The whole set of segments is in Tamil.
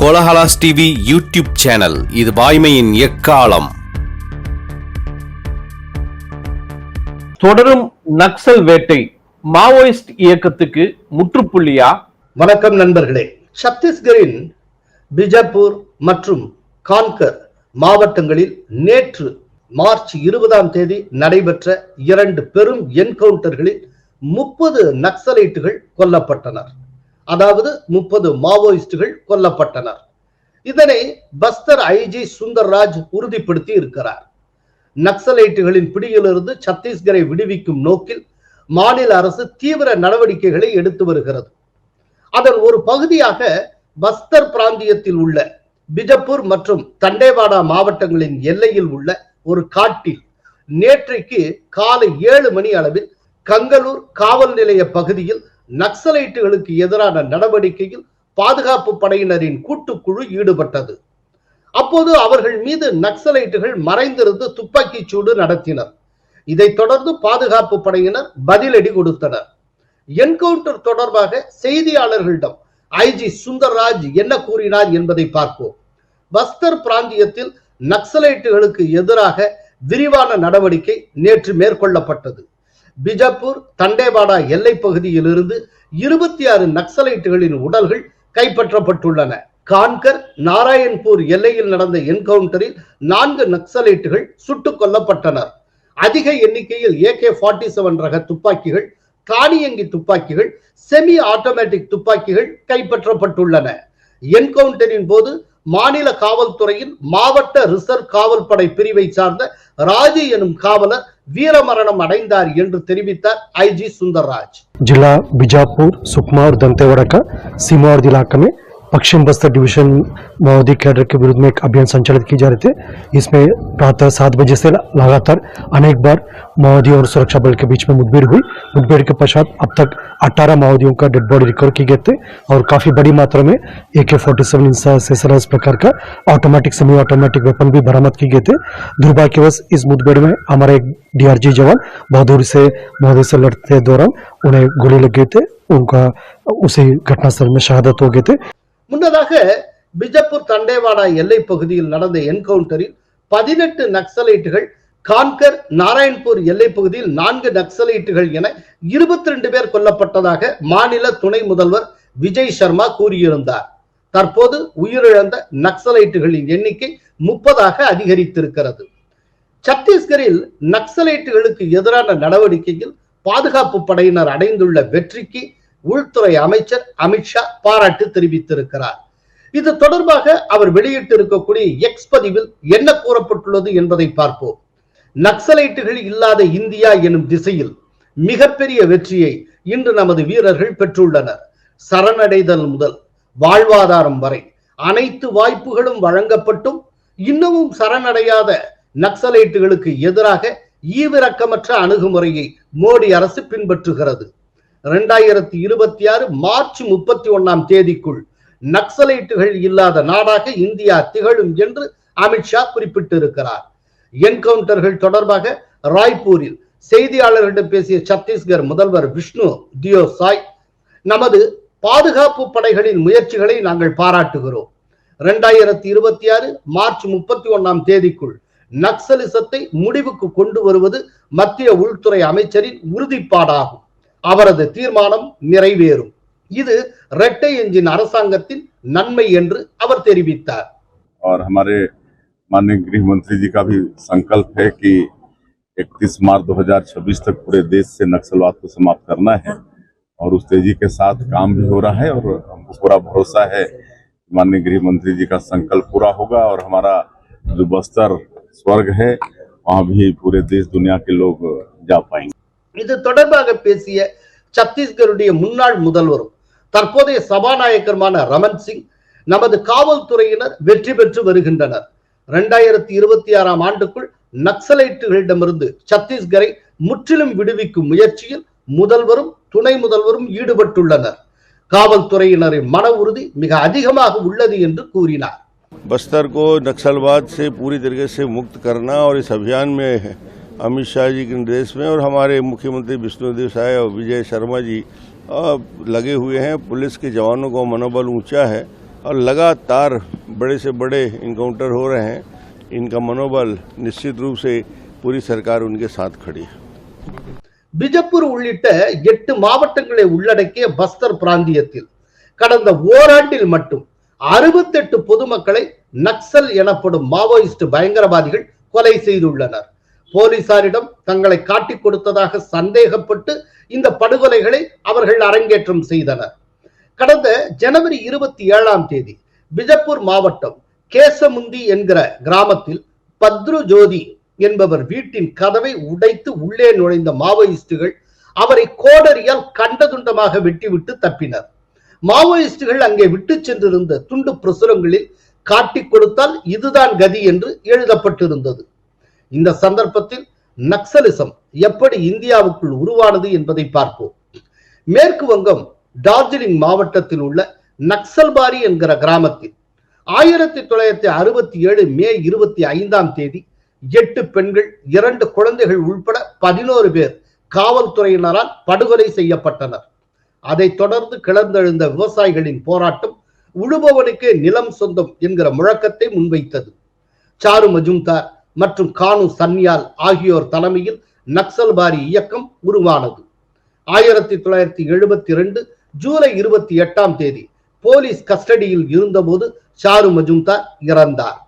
Kolahalas TV YouTube channel. இது வாய்மையின் எக்காலம். தொடரும் நக்சல் வேட்டை மாவோயிஸ்ட் இயக்கத்துக்கு முற்றுப்புள்ளியா? வணக்கம் நண்பர்களே. சத்தீஸ்கரின் பிஜப்பூர் மற்றும் கான்கர் மாவட்டங்களில் நேற்று மார்ச் இருபதாம் தேதி நடைபெற்ற இரண்டு பெரும் என்கவுண்டர்களில் முப்பது நக்சலைட்டுகள் கொல்லப்பட்டனர். அதாவது முப்பது மாவோயிஸ்டுகள் கொல்லப்பட்டனர். இதனை பஸ்தர் ஐஜி சுந்தர்ராஜ் உறுதிப்படுத்தி இருக்கிறார். நக்சலைட்டுகளின் பிடியிலிருந்து சத்தீஸ்கரை விடுவிக்கும் நோக்கில் மாநில அரசு தீவிர நடவடிக்கைகளை எடுத்து வருகிறது. அதன் ஒரு பகுதியாக பஸ்தர் பிராந்தியத்தில் உள்ள பிஜப்பூர் மற்றும் தண்டேவாடா மாவட்டங்களின் எல்லையில் உள்ள ஒரு காட்டில் நேற்றைக்கு காலை ஏழு மணி அளவில் கங்கலூர் காவல் நிலைய பகுதியில் நக்சலைட்டுகளுக்கு எதிரான நடவடிக்கையில் பாதுகாப்பு படையினரின் கூட்டுக்குழு ஈடுபட்டது. அப்போது அவர்கள் மீது நக்சலைட்டுகள் மறைந்திருந்து துப்பாக்கிச் சூடு நடத்தினர். இதைத் தொடர்ந்து பாதுகாப்பு படையினர் பதிலடி கொடுத்தனர். என்கவுண்டர் தொடர்பாக செய்தியாளர்களிடம் ஐஜி சுந்தர்ராஜ் என்ன கூறினார் என்பதை பார்ப்போம். பஸ்தர் பிராந்தியத்தில் நக்சலைட்டுகளுக்கு எதிராக விரிவான நடவடிக்கை நேற்று மேற்கொள்ளப்பட்டது. பிஜப்பூர் தண்டேவாடா எல்லை பகுதியிலிருந்து இருபத்தி ஆறு நக்சலைட்டுகளின் உடல்கள் கைப்பற்றப்பட்டுள்ளன. கான்கர் நாராயண்பூர் எல்லையில் நடந்த என்கவுண்டரில் நான்கு நக்சலைட்டுகள் சுட்டுக் கொல்லப்பட்டனர். அதிக எண்ணிக்கையில் ஏகே ஃபார்ட்டி செவன் ரக துப்பாக்கிகள் தானியங்கி துப்பாக்கிகள் செமி ஆட்டோமேட்டிக் துப்பாக்கிகள் கைப்பற்றப்பட்டுள்ளன. என்கவுண்டரின் போது மாநில காவல்துறையின் மாவட்ட ரிசர்வ் காவல் படை பிரிவை சார்ந்த ராஜு எனும் காவலர் வீரமரணம் அடைந்தார் என்று தெரிவித்தார் ஐஜி சுந்தர்ராஜ் जिला बीजापुर सुकमा और दंतेवाड़ा का सीमावर्द इलाका में पश्चिम बस्तर डिवीज़न माओवादी कैडर के विरुद्ध में एक अभियान संचालित की जा रहे थे। इसमें प्रातः सात बजे से लगातार अनेक बार माओवादी और सुरक्षा बल के बीच में मुठभेड़ हुई। मुठभेड़ के पश्चात अब तक 18 माओवादियों का डेड बॉडी रिकवर किए गए थे और काफ़ी बड़ी मात्रा में ए के फोर्टी सेवन इस प्रकार का ऑटोमेटिक सेमी ऑटोमेटिक वेपन भी बरामद किए गए थे। दुर्भाग्यवश, इस मुठभेड़ में हमारे एक डीआरजी जवान बहादुर से महोदय से लड़ते दौरान उन्हें गोली लग गए थे। उनका, उसी घटनास्थल में शहादत हो गए थे। முன்னதாக பிஜப்பூர் தண்டேவாடா எல்லை பகுதியில் நடந்த என்கவுண்டரில் பதினெட்டு நக்சலைட்டுகள் கான்கர் நாராயண்பூர் எல்லை பகுதியில் நான்கு நக்சலைட்டுகள் என இருபத்தி ரெண்டு பேர் கொல்லப்பட்டதாக மாநில துணை முதல்வர் விஜய் சர்மா கூறியிருந்தார். தற்போது உயிரிழந்த நக்சலைட்டுகளின் எண்ணிக்கை முப்பதாக அதிகரித்திருக்கிறது. சத்தீஸ்கரில் நக்சலைட்டுகளுக்கு எதிரான நடவடிக்கையில் பாதுகாப்பு படையினர் அடைந்துள்ள வெற்றிக்கு உள்துறை அமைச்சர் அமித்ஷா பாராட்டு தெரிவித்திருக்கிறார். இது தொடர்பாக அவர் வெளியிட்டிருக்கக்கூடிய எக்ஸ் பதிவில் என்ன கூறப்பட்டுள்ளது என்பதை பார்ப்போம். நக்சலைட்டுகள் இல்லாத இந்தியா எனும் திசையில் மிகப்பெரிய வெற்றியை இன்று நமது வீரர்கள் பெற்றுள்ளனர். சரணடைதல் முதல் வாழ்வாதாரம் வரை அனைத்து வாய்ப்புகளும் வழங்கப்பட்டும் இன்னமும் சரணடையாத நக்சலைட்டுகளுக்கு எதிராக ஈவிரக்கமற்ற அணுகுமுறையை மோடி அரசு பின்பற்றுகிறது. இரண்டாயிரத்தி இருபத்தி ஆறு மார்ச் முப்பத்தி ஒன்னாம் தேதிக்குள் நக்சலைட்டுகள் இல்லாத நாடாக இந்தியா திகழும் என்று அமித்ஷா குறிப்பிட்டிருக்கிறார். என்கவுண்டர்கள் தொடர்பாக ராய்ப்பூரில் செய்தியாளர்களிடம் பேசிய சத்தீஸ்கர் முதல்வர் விஷ்ணு தியோ சாய் நமது பாதுகாப்பு படைகளின் முயற்சிகளை நாங்கள் பாராட்டுகிறோம். இரண்டாயிரத்தி இருபத்தி ஆறு மார்ச் முப்பத்தி ஒன்னாம் தேதிக்குள் நக்சலிசத்தை முடிவுக்கு கொண்டு வருவது மத்திய உள்துறை அமைச்சரின் உறுதிப்பாடாகும். அவரது தீர்மானம் நிறைவேறும் இது இரட்டை எஞ்சின் அரசாங்கத்தின் நன்மை என்று அவர் தெரிவித்தார் और हमारे माननीय गृह मंत्री जी का भी संकल्प है कि 31 मार्च 2026 तक पूरे देश से नक्सलवाद को समाप्त करना है और उस तेजी के साथ काम भी हो रहा है और हमको पूरा भरोसा है कि माननीय गृह मंत्री जी का संकल्प पूरा होगा और हमारा जो बस्तर स्वर्ग है वहाँ भी पूरे देश दुनिया के लोग जा पाएंगे இது தொடர்பாக பேசிய சத்தீஸ்கருடைய முன்னாள் முதல்வரும் தற்போதைய சபாநாயகருமான ரமன் சிங் நமது காவல்துறையினர் வெற்றி பெற்று வருகின்றனர் இரண்டாயிரத்தி இருபத்தி ஆறாம் ஆண்டுக்குள் நக்சலைட்டுகளிடமிருந்து சத்தீஸ்கரை முற்றிலும் விடுவிக்கும் முயற்சியில் முதல்வரும் துணை முதல்வரும் ஈடுபட்டுள்ளனர் காவல்துறையினரின் மன உறுதி மிக அதிகமாக உள்ளது என்று கூறினார் बस्तर को नक्सलवाद से पूरी तरीके से मुक्त करना और इस अभियान में अमित शाह जी के निर्देश में और हमारे मुख्यमंत्री विष्णुदेव साय और विजय शर्मा जी अ, लगे हुए हैं पुलिस के जवानों का मनोबल ऊंचा है और लगातार बड़े से बड़े इनकाउंटर हो रहे हैं इनका मनोबल निश्चित रूप से पूरी सरकार उनके साथ खड़ी है பிஜப்பூர் உள்ளிட்ட எட்டு மாவட்டங்களை உள்ளடக்கிய பஸ்தர் பிராந்தியத்தில் கடந்த ஓராண்டில் மட்டும் அறுபத்தெட்டு பொதுமக்களை நக்சல் எனப்படும் மாவோயிஸ்ட் பயங்கரவாதிகள் கொலை செய்துள்ளனர் போலீசாரிடம் தங்களை காட்டிக் கொடுத்ததாக சந்தேகப்பட்டு இந்த படுகொலைகளை அவர்கள் அரங்கேற்றம் செய்தனர். கடந்த ஜனவரி இருபத்தி ஏழாம் தேதி பிஜப்பூர் மாவட்டம் கேசமுந்தி என்கிற கிராமத்தில் பத்ரு ஜோதி என்பவர் வீட்டின் கதவை உடைத்து உள்ளே நுழைந்த மாவோயிஸ்டுகள் அவரை கோடரியால் கண்டதுண்டமாக வெட்டிவிட்டு தப்பினர். மாவோயிஸ்டுகள் அங்கே விட்டு சென்றிருந்த துண்டு பிரசுரங்களில் காட்டிக் கொடுத்தால் இதுதான் கதி என்று எழுதப்பட்டிருந்தது. இந்த சந்தர்ப்பத்தில் நக்சலிசம் எப்படி இந்தியாவுக்குள் உருவானது என்பதை பார்ப்போம். மேற்கு வங்கம் டார்ஜிலிங் மாவட்டத்தில் உள்ள நக்சல்பாரி என்கிற கிராமத்தில் ஆயிரத்தி தொள்ளாயிரத்தி அறுபத்தி ஏழு மே இருபத்தி ஐந்தாம் தேதி எட்டு பெண்கள் இரண்டு குழந்தைகள் உள்பட பதினோரு பேர் காவல்துறையினரால் படுகொலை செய்யப்பட்டனர். அதைத் தொடர்ந்து கிளர்ந்தெழுந்த விவசாயிகளின் போராட்டம் உழுபவனுக்கே நிலம் சொந்தம் என்கிற முழக்கத்தை முன்வைத்தது. சாரு மஜும்தார் மற்றும் கானு சன்யால் ஆகியோர் தலைமையில் நக்சல்பாரி இயக்கம் உருவானது. ஆயிரத்தி தொள்ளாயிரத்தி எழுபத்தி ரெண்டு ஜூலை இருபத்தி எட்டாம் தேதி போலீஸ் கஸ்டடியில் இருந்தபோது ஷாரு மஜும்தார் இறந்தார்.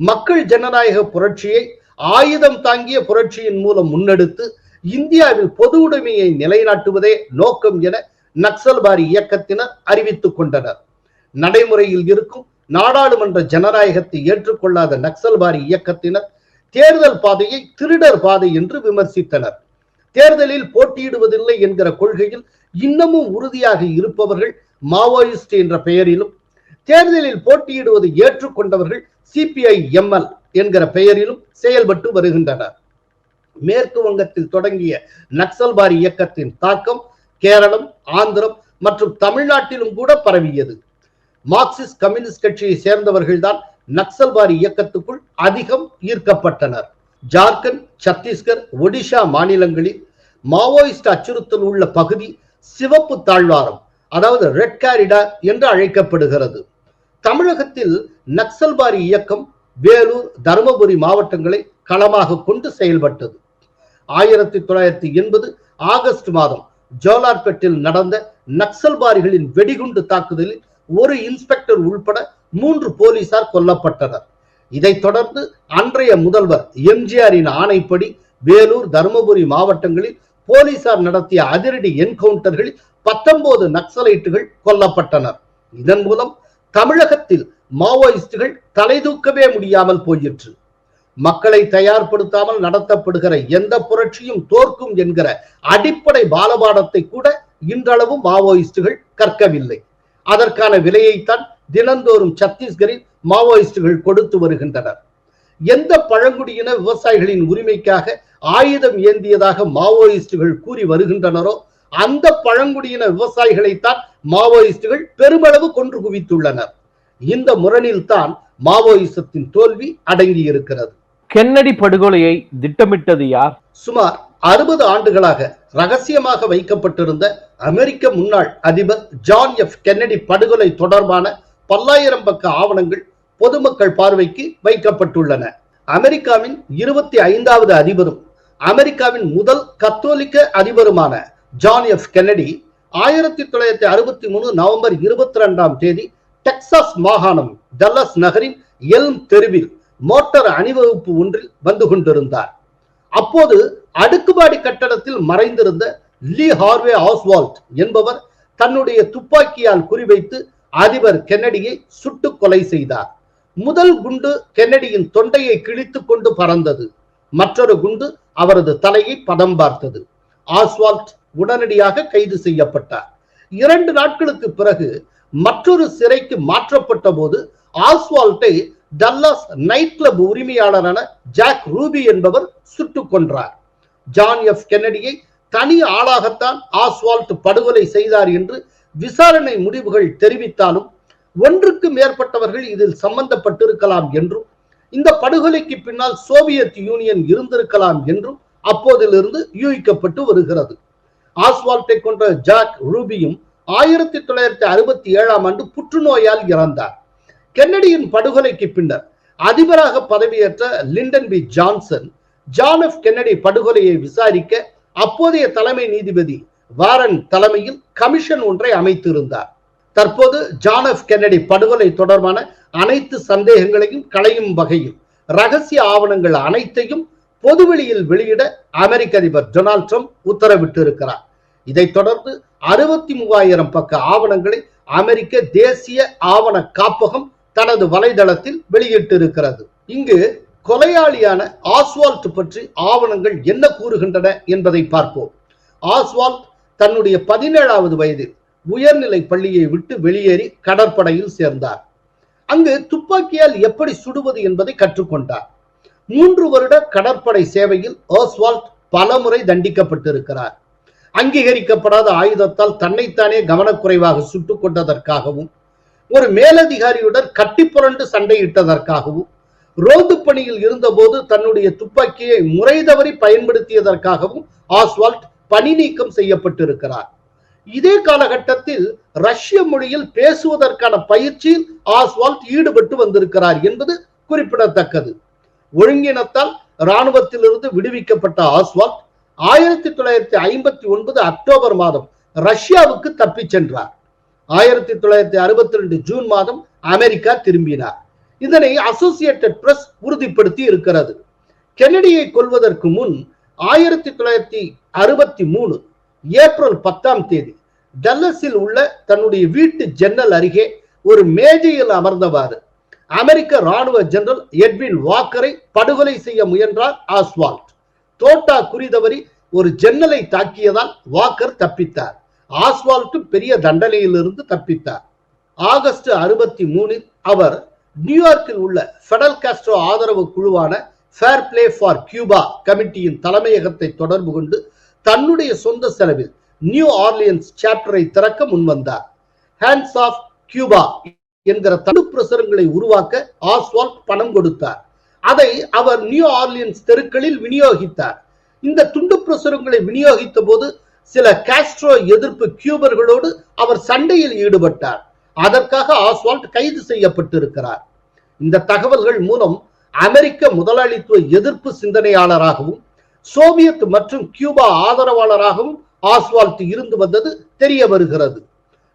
மக்கள் ஜனநாயக புரட்சியை ஆயுதம் தாங்கிய புரட்சியின் மூலம் முன்னெடுத்து இந்தியாவில் பொது உடைமையை நிலைநாட்டுவதே நோக்கம் என நக்சல்பாரி இயக்கத்தினர் அறிவித்துக் கொண்டனர். நடைமுறையில் இருக்கும் நாடாளுமன்ற ஜனநாயகத்தை ஏற்றுக்கொள்ளாத நக்சல்பாரி இயக்கத்தினர் தேர்தல் பாதையை திருடர் பாதை என்று விமர்சித்தனர். தேர்தலில் போட்டியிடுவதில்லை என்கிற கொள்கையில் இன்னமும் உறுதியாக இருப்பவர்கள் மாவோயிஸ்ட் என்ற பெயரிலும் தேர்தலில் போட்டியிடுவதை ஏற்றுக்கொண்டவர்கள் சிபிஐ எம்எல் என்கிற பெயரிலும் செயல்பட்டு வருகின்றனர். மேற்கு வங்கத்தில் தொடங்கிய நக்சல்பாரி இயக்கத்தின் தாக்கம் கேரளம் ஆந்திரம் மற்றும் தமிழ்நாட்டிலும் கூட பரவியது. மார்க்சிஸ்ட் கம்யூனிஸ்ட் கட்சியை சேர்ந்தவர்கள்தான் நக்சல்பாரி இயக்கத்துக்குள் அதிகம் ஈர்க்கப்பட்டனர். ஜார்க்கண்ட் சத்தீஸ்கர் ஒடிஷா மாநிலங்களில் மாவோயிஸ்ட் அச்சுறுத்தல் உள்ள பகுதி சிவப்பு தாழ்வாரம் அதாவது ரெட் காரிடா என்று அழைக்கப்படுகிறது. தமிழகத்தில் நக்சல்வாரி இயக்கம் வேலூர் தருமபுரி மாவட்டங்களை களமாக கொண்டு செயல்பட்டது. ஆயிரத்தி தொள்ளாயிரத்தி எண்பது ஆகஸ்ட் மாதம் ஜோலார்பேட்டில் நடந்த நக்சல்பாரிகளின் வெடிகுண்டு தாக்குதலில் ஒரு இன்ஸ்பெக்டர் உள்பட மூன்று போலீசார் கொல்லப்பட்டனர். இதைத் தொடர்ந்து அன்றைய முதல்வர் எம்ஜிஆரின் ஆணைப்படி வேலூர் தருமபுரி மாவட்டங்களில் போலீசார் நடத்திய அதிரடி என்கவுண்டர்களில் பத்தொன்பது நக்சலைட்டுகள் கொல்லப்பட்டனர். இதன் மூலம் தமிழகத்தில் மாவோயிஸ்டுகள் தலை தூக்கவே முடியாமல் போயிற்று. மக்களை தயார்படுத்தாமல் நடத்தப்படுகிற எந்த புரட்சியும் தோற்கும் என்கிற அடிப்படை பாலபாடத்தை கூட இன்றளவும் மாவோயிஸ்டுகள் கற்கவில்லை. அதற்கான விலையைத்தான் தினந்தோறும் சத்தீஸ்கரில் மாவோயிஸ்டுகள் கொடுத்து வருகின்றனர். எந்த பழங்குடியின விவசாயிகளின் உரிமைக்காக ஆயுதம் ஏந்தியதாக மாவோயிஸ்டுகள் கூறி வருகின்றனரோ அந்த பழங்குடியின விவசாயிகளைத்தான் மாவோயிஸ்டுகள் பெருமளவு கொன்று குவித்துள்ளனர். இந்த முரணில் தான் மாவோயிசத்தின் தோல்வி அடங்கி இருக்கிறது கென்னடி படுகொலையை திட்டமிட்டது யார்? சுமார் அறுபது ஆண்டுகளாக ரகசியமாக வைக்கப்பட்டிருந்த அமெரிக்க முன்னாள் அதிபர் ஜான் எஃப் கென்னடி படுகொலை தொடர்பான பல்லாயிரம் பக்க ஆவணங்கள் பொதுமக்கள் பார்வைக்கு வைக்கப்பட்டுள்ளன. அமெரிக்காவின் இருபத்தி ஐந்தாவது அதிபரும் அமெரிக்காவின் முதல் கத்தோலிக்க அதிபருமான ஜான் எஃப் கென்னடி ஆயிரத்தி தொள்ளாயிரத்தி அறுபத்தி மூணு நவம்பர் இருபத்தி ரெண்டாம் தேதி டெக்சாஸ் மாகாணம் டல்லஸ் நகரின் எல்ம் தெருவில் மோட்டார் அணிவகுப்பு ஒன்றில் வந்து கொண்டிருந்தார். அப்போது அடுக்குமாடி கட்டடத்தில் மறைந்திருந்த லீ ஹார்வே ஆஸ்வால்ட் என்பவர் தன்னுடைய துப்பாக்கியால் குறிவைத்து அதிபர் கென்னடியை சுட்டு கொலை செய்தார். முதல் குண்டு கென்னடியின் தொண்டையை கிழித்துக் கொண்டு பறந்தது. மற்றொரு குண்டு அவரது தலையை பதம் பார்த்தது. ஆஸ்வால்ட் உடனடியாக கைது செய்யப்பட்டார். இரண்டு நாட்களுக்கு பிறகு மற்றொரு சிறைக்கு மாற்றப்பட்ட போது ஆஸ்வால்ட்டை டல்லாஸ் நைட் கிளப் உரிமையாளரான ஜாக் ரூபி என்பவர் சுட்டுக் கொன்றார். ஜான் எஃப் கென்னடியை தனி ஆளாகத்தான் ஆஸ்வால்ட் படுகொலை செய்தார் என்று விசாரணை முடிவுகள் தெரிவித்தாலும் ஒன்றுக்கு மேற்பட்டவர்கள் இதில் சம்பந்தப்பட்டிருக்கலாம் என்றும் இந்த படுகொலைக்கு பின்னால் சோவியத் யூனியன் இருந்திருக்கலாம் என்றும் அப்போதிலிருந்து யூகிக்கப்பட்டு வருகிறது. ஆஸ்வால்ட்டை கொன்ற ஜாக் ரூபியும் ஆயிரத்தி தொள்ளாயிரத்தி அறுபத்தி ஏழாம் ஆண்டு புற்றுநோயால் இறந்தார். கென்னடியின் படுகொலைக்கு பின்னர் அதிபராக பதவியேற்ற Lyndon B Johnson John F Kennedy படுகொலையை விசாரிக்க அப்போதைய தலைமை நீதிபதி வாரன் தலைமையில் கமிஷன் ஒன்றை அமைத்திருந்தார். தற்போது ஜான் எஃப் கென்னடி படுகொலை தொடர்பான அனைத்து சந்தேகங்களையும் களையும் வகையில் ரகசிய ஆவணங்கள் அனைத்தையும் பொதுவெளியில் வெளியிட அமெரிக்க அதிபர் டொனால்ட் ட்ரம்ப் உத்தரவிட்டு இருக்கிறார் இதைத் தொடர்ந்து அறுபத்தி மூவாயிரம் பக்க ஆவணங்களை அமெரிக்க தேசிய ஆவண காப்பகம் தனது வலைதளத்தில் வெளியிட்டிருக்கிறது. இங்கு கொலையாளியான ஆஸ்வால்ட் பற்றி ஆவணங்கள் என்ன கூறுகின்றன என்பதை பார்ப்போம். ஆஸ்வால்ட் தன்னுடைய பதினேழாவது வயதில் உயர்நிலை பள்ளியை விட்டு வெளியேறி கடற்படையில் சேர்ந்தார். அங்கு துப்பாக்கியால் எப்படி சுடுவது என்பதை கற்றுக்கொண்டார். மூன்று வருட கடற்படை சேவையில் ஆஸ்வால்ட் பலமுறை தண்டிக்கப்பட்டிருக்கிறார். அங்கீகரிக்கப்படாத ஆயுதத்தால் தன்னைத்தானே கவனக்குறைவாக சுட்டுக் கொண்டதற்காகவும் ஒரு மேலதிகாரியுடன் கட்டிப்புரண்டு சண்டையிட்டதற்காகவும் ரோந்து பணியில் இருந்தபோது தன்னுடைய துப்பாக்கியை முறை தவறி பயன்படுத்தியதற்காகவும் ஆஸ்வால்ட் பணி நீக்கம் செய்யப்பட்டிருக்கிறார். இதே காலகட்டத்தில் ரஷ்ய மொழியில் பேசுவதற்கான பயிற்சியில் ஆஸ்வால்ட் ஈடுபட்டு வந்திருக்கிறார் என்பது குறிப்பிடத்தக்கது. ஒழுங்கினத்தால் இராணுவத்திலிருந்து விடுவிக்கப்பட்ட ஆஸ்வால்ட் ஆயிரத்தி தொள்ளாயிரத்தி ஐம்பத்தி ஒன்பது அக்டோபர் மாதம் ரஷ்யாவுக்கு தப்பிச் சென்றார். ஆயிரத்தி தொள்ளாயிரத்தி அறுபத்தி ரெண்டு ஜூன் மாதம் அமெரிக்கா திரும்பினார். இதனை அசோசியேட்டட் பிரஸ் உறுதிப்படுத்தி இருக்கிறது. கென்னடியை கொள்வதற்கு முன் ஆயிரத்தி தொள்ளாயிரத்தி அறுபத்தி மூணு ஏப்ரல் பத்தாம் தேதி டல்லஸில் உள்ள தன்னுடைய வீட்டு ஜன்னல் அருகே ஒரு மேஜையில் அமர்ந்தவாறு அமெரிக்க ராணுவ ஜெனரல் எட்வின் வாக்கரை படுகொலை செய்ய முயன்றார் ஆஸ்வால்ட். தோட்டா குறிதவரி ஒரு ஜன்னலை தாக்கியதால் வாக்கர் தப்பித்தார். ஆஸ்வால்ட்டும் பெரிய தண்டனையிலிருந்து தப்பித்தார். ஆகஸ்ட் அறுபத்தி மூணில் அவர் நியூயார்க்கில் உள்ள ஃபெடல் காஸ்ட்ரோ ஆதரவு குழுவான ஃபேர் பிளே ஃபார் கியூபா கமிட்டியின் தலைமையகத்தை தொடர்பு கொண்டு தன்னுடைய சொந்த செலவில் நியூ ஆர்லியன்ஸ் சாப்டரை திறக்க முன்வந்தார். ஹேண்ட்ஸ் ஆஃப் கியூபா என்கிற தடு பிரசுரங்களை உருவாக்க ஆஸ்வால்ட் பணம் கொடுத்தார். அதை அவர் நியூ ஆர்லியன்ஸ் தெருக்களில் விநியோகித்தார். இந்த துண்டு பிரசுரங்களை விநியோகித்த போது சில காஸ்ட்ரோ எதிர்ப்பு கியூபர்களோடு அவர் சண்டையில் ஈடுபட்டார். அதற்காக ஆஸ்வால்ட் கைது செய்யப்பட்டிருக்கிறார். இந்த தகவல்கள் மூலம் அமெரிக்க முதலாளித்துவ எதிர்ப்பு சிந்தனையாளராகவும் சோவியத் மற்றும் கியூபா ஆதரவாளராகவும் ஆஸ்வால்ட் இருந்து வந்தது தெரிய வருகிறது.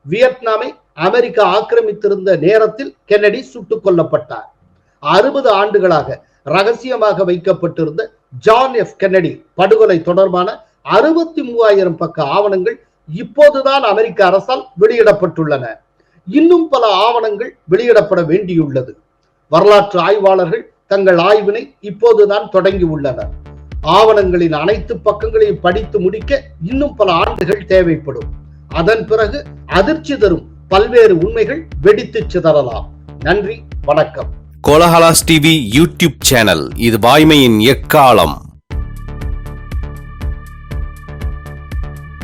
வியட்நாமை அமெரிக்கா ஆக்கிரமித்திருந்த நேரத்தில் கென்னடி சுட்டுக் கொல்லப்பட்டார். அறுபது ஆண்டுகளாக ரகசியமாக வைக்கப்பட்டிருந்த ஜான் எஃப் கென்னடி படுகொலை தொடர்பான அறுபத்தி மூவாயிரம் பக்க ஆவணங்கள் இப்போதுதான் அமெரிக்க அரசால் வெளியிடப்பட்டுள்ளன. இன்னும் பல ஆவணங்கள் வெளியிடப்பட வேண்டியுள்ளது. வரலாற்று ஆய்வாளர்கள் தங்கள் ஆய்வினை இப்போதுதான் தொடங்கி உள்ளனர். ஆவணங்களின் அனைத்து பக்கங்களையும் படித்து முடிக்க இன்னும் பல ஆண்டுகள் தேவைப்படும். அதன் பிறகு அதிர்ச்சி தரும் பல்வேறு உண்மைகள் வெடித்து சிதறலாம். நன்றி வணக்கம். கோலஹலாஸ் டிவி யூடியூப் சேனல் இது வாய்மையின் எக்காலம்.